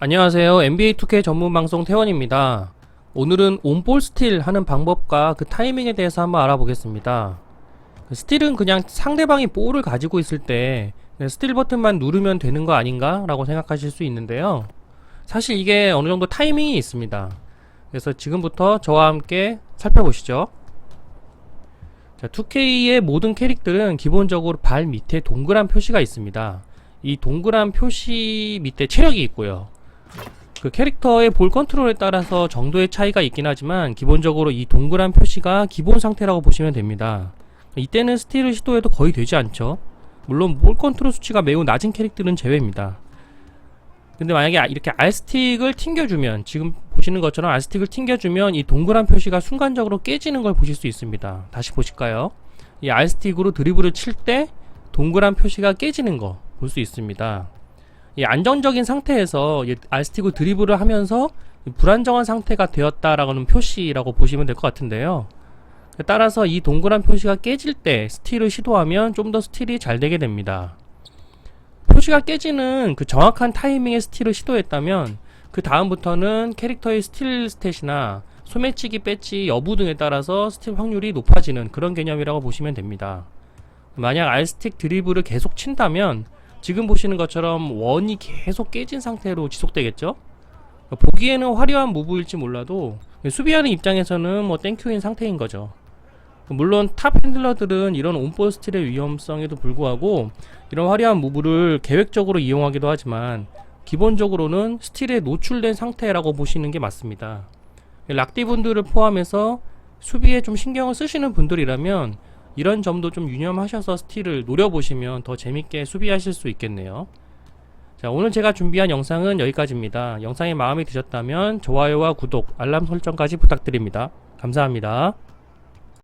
안녕하세요. NBA 2K 전문 방송 태원입니다. 오늘은 온볼 스틸 하는 방법과 그 타이밍에 대해서 한번 알아보겠습니다. 그 스틸은 그냥 상대방이 볼을 가지고 있을 때 스틸 버튼만 누르면 되는 거 아닌가? 라고 생각하실 수 있는데요. 사실 이게 어느 정도 타이밍이 있습니다. 그래서 지금부터 저와 함께 살펴보시죠. 자, 2K의 모든 캐릭들은 기본적으로 발 밑에 동그란 표시가 있습니다. 이 동그란 표시 밑에 체력이 있고요. 그 캐릭터의 볼 컨트롤에 따라서 정도의 차이가 있긴 하지만 기본적으로 이 동그란 표시가 기본 상태라고 보시면 됩니다. 이때는 스틸을 시도해도 거의 되지 않죠. 물론 볼 컨트롤 수치가 매우 낮은 캐릭들은 제외입니다. 근데 만약에 아- 이렇게 R스틱을 튕겨주면 지금 보시는 것처럼 R스틱을 튕겨주면 이 동그란 표시가 순간적으로 깨지는 걸 보실 수 있습니다. 다시 보실까요? 이 R스틱으로 드리블을 칠 때 동그란 표시가 깨지는 거 볼 수 있습니다. 이 안정적인 상태에서 이 R스틱으로 드리블을 하면서 이 불안정한 상태가 되었다라는 표시라고 보시면 될 것 같은데요. 따라서 이 동그란 표시가 깨질 때 스틸을 시도하면 좀 더 스틸이 잘 되게 됩니다. 표시가 깨지는 그 정확한 타이밍에 스틸을 시도했다면 그 다음부터는 캐릭터의 스틸 스탯이나 소매치기 배지 여부 등에 따라서 스틸 확률이 높아지는 그런 개념이라고 보시면 됩니다. 만약 R스틱 드리블을 계속 친다면 지금 보시는 것처럼 원이 계속 깨진 상태로 지속되겠죠? 보기에는 화려한 무브일지 몰라도 수비하는 입장에서는 뭐 땡큐인 상태인 거죠. 물론 탑 핸들러들은 이런 온볼 스틸의 위험성에도 불구하고 이런 화려한 무브를 계획적으로 이용하기도 하지만 기본적으로는 스틸에 노출된 상태라고 보시는 게 맞습니다. 락디 분들을 포함해서 수비에 좀 신경을 쓰시는 분들이라면 이런 점도 좀 유념하셔서 스틸을 노려보시면 더 재밌게 수비하실 수 있겠네요. 자, 오늘 제가 준비한 영상은 여기까지입니다. 영상이 마음에 드셨다면 좋아요와 구독, 알람 설정까지 부탁드립니다. 감사합니다.